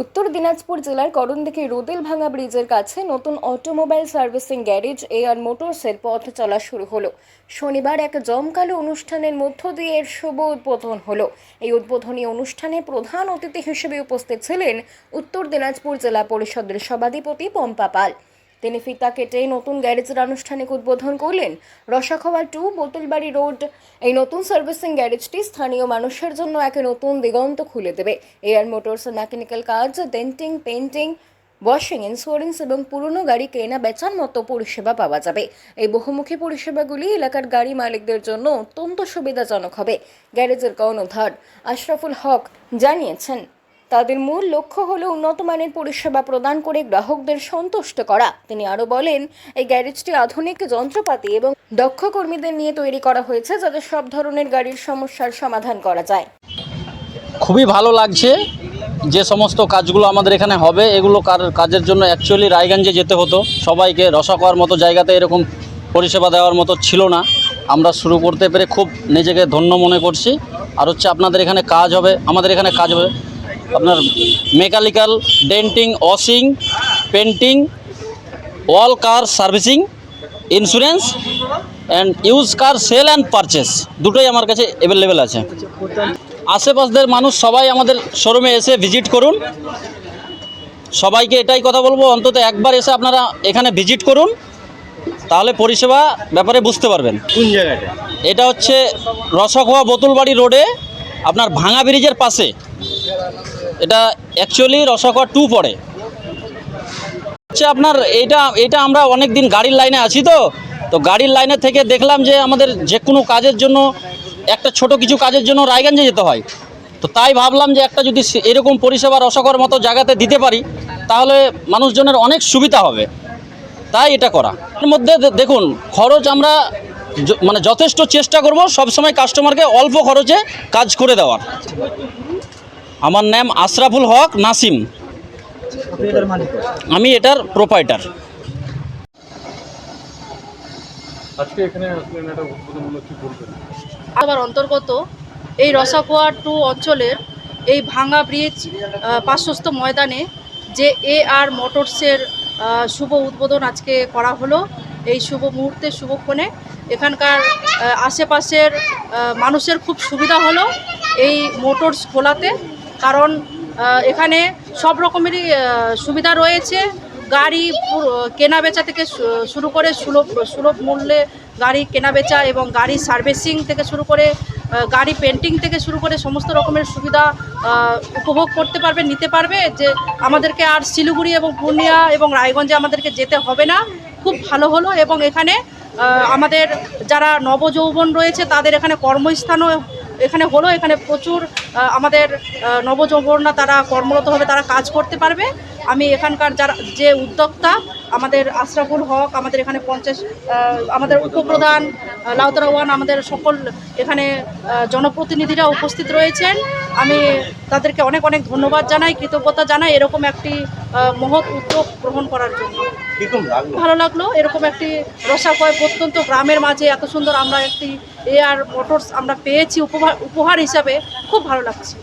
উত্তর দিনাজপুর জেলার করণদিঘি রোদেল ভাঙা ব্রিজের কাছে নতুন অটোমোবাইল সার্ভিসিং গ্যারেজ এ এয়ার মোটরসের পথ চলা শুরু হলো। শনিবার এক জমকালো অনুষ্ঠানের মধ্য দিয়ে এর শুভ উদ্বোধন হলো। এই উদ্বোধনী অনুষ্ঠানে প্রধান অতিথি হিসেবে উপস্থিত ছিলেন উত্তর দিনাজপুর জেলা পরিষদের সভাধিপতি পম্পা পাল। তিনি ফিতা কেটে নতুন গ্যারেজের আনুষ্ঠানিক উদ্বোধন করলেন। রসাখোয়া টু, বোতলবাড়ি রোড, এই নতুন সার্ভিসিং গ্যারেজটি স্থানীয় মানুষের জন্য এক নতুন দিগন্ত খুলে দেবে। এয়ার মোটরস, মেকানিক্যাল কাজ, ডেন্টিং পেন্টিং ওয়াশিং, ইন্স্যুরেন্স এবং পুরনো গাড়ি কেনা, বেচার মতো পরিষেবা পাওয়া যাবে। এই বহুমুখী পরিষেবাগুলি এলাকার গাড়ি মালিকদের জন্য অত্যন্ত সুবিধাজনক হবে। গ্যারেজের কর্ণধার আশরাফুল হক জানিয়েছেন। তাদের মূল লক্ষ্য হল উন্নত মানের পরিষেবা প্রদান করে গ্রাহকদের সন্তুষ্ট করা। তিনি আরও বলেন, এই গ্যারেজটি আধুনিক যন্ত্রপাতি এবং দক্ষ কর্মীদের নিয়ে তৈরি করা হয়েছে যাতে সব ধরনের গাড়ির সমস্যার সমাধান করা যায়। খুবই ভালো লাগছে যে সমস্ত কাজগুলো আমাদের এখানে হবে, এগুলো কার কাজের জন্য অ্যাকচুয়ালি রায়গঞ্জে যেতে হতো। সবাইকে রসাকোয়ার মতো জায়গাতে এরকম পরিষেবা দেওয়ার মতো ছিল না। আমরা শুরু করতে পেরে খুব নিজেকে ধন্য মনে করছি। আর হচ্ছে আপনাদের এখানে কাজ হবে, আমাদের এখানে কাজ হবে। আপনার mechanical denting washing painting all car servicing insurance and use car sale and purchase দুটোই আমার কাছে অ্যাভেলেবেল আছে। আশেপাশদের মানুষ সবাই আমাদের শোরুমে এসে ভিজিট করুন। সবাইকে এটাই কথা বলব অন্তত একবার এসে আপনারা এখানে ভিজিট করুন। তাহলে পরিষেবা ব্যাপারে বুঝতে পারবেন। কোন জায়গাটা? এটা হচ্ছে রসখোয়া বোতলবাড়ি রোডে আপনার ভাঙা ব্রিজের পাশে। এটা অ্যাকচুয়ালি রসখোয়া টু পড়ে। হচ্ছে আপনার এটা এটা আমরা অনেক দিন গাড়ির লাইনে আছি তো তো গাড়ির লাইনে থেকে দেখলাম যে আমাদের যে কোনো কাজের জন্য, একটা ছোট কিছু কাজের জন্য রায়গঞ্জে যেতে হয়। তো তাই ভাবলাম যে একটা যদি এরকম পরিষেবা রসকর মতো জায়গাতে দিতে পারি, তাহলে মানুষজনের অনেক সুবিধা হবে। তাই এটা করা। এর মধ্যে দেখুন, খরচ আমরা মানে যথেষ্ট চেষ্টা করব সবসময় কাস্টমারকে অল্প খরচে কাজ করে দেওয়ার। আমার নাম আশরাফুল হক নাসিম। আমি এটার প্রোপাইটার আবার অন্তর্গত এই রসাখোয়া টু অঞ্চলের এই ভাঙা ব্রিজ পার্শ্বস্থ ময়দানে যে এ আর মোটরসের শুভ উদ্বোধন আজকে করা হলো এই শুভ মুহূর্তে শুভক্ষণে। এখানকার আশেপাশের মানুষের খুব সুবিধা হলো এই মোটরস খোলাতে। কারণ এখানে সব রকমেরই সুবিধা রয়েছে। গাড়ি কেনা বেচা থেকে শুরু করে সুলভ সুলভ মূল্যে গাড়ি কেনা বেচা এবং গাড়ি সার্ভিসিং থেকে শুরু করে গাড়ি পেন্টিং থেকে শুরু করে সমস্ত রকমের সুবিধা উপভোগ করতে পারবে, নিতে পারবে যে আমাদেরকে আর শিলিগুড়ি এবং পূর্ণিয়া এবং রায়গঞ্জে আমাদেরকে যেতে হবে না। খুব ভালো হলো এবং এখানে আমাদের যারা নবযৌবন রয়েছে তাদের এখানে কর্মস্থানও এখানে হলো এখানে প্রচুর আমাদের নবযৌবনরা তারা কর্মরতভাবে তারা কাজ করতে পারবে। আমি এখানকার যারা যে উদ্যোক্তা আমাদের আশরাফুল হক আমাদের এখানে পঞ্চাশ আমাদের উপপ্রধান আহ, লাউতরা ওয়ান আমাদের সকল এখানে জনপ্রতিনিধিরা উপস্থিত রয়েছেন। আমি তাদেরকে অনেক অনেক ধন্যবাদ জানাই কৃতজ্ঞতা জানাই এরকম একটি মহৎ উদ্যোগ গ্রহণ করার জন্য। ভালো লাগল এরকম একটি রসাকয় প্রত্যন্ত গ্রামের মাঝে এত সুন্দর আমরা একটি এয়ার মোটরস আমরা পেয়েছি উপহার উপহার হিসাবে খুব ভালো লাগছে।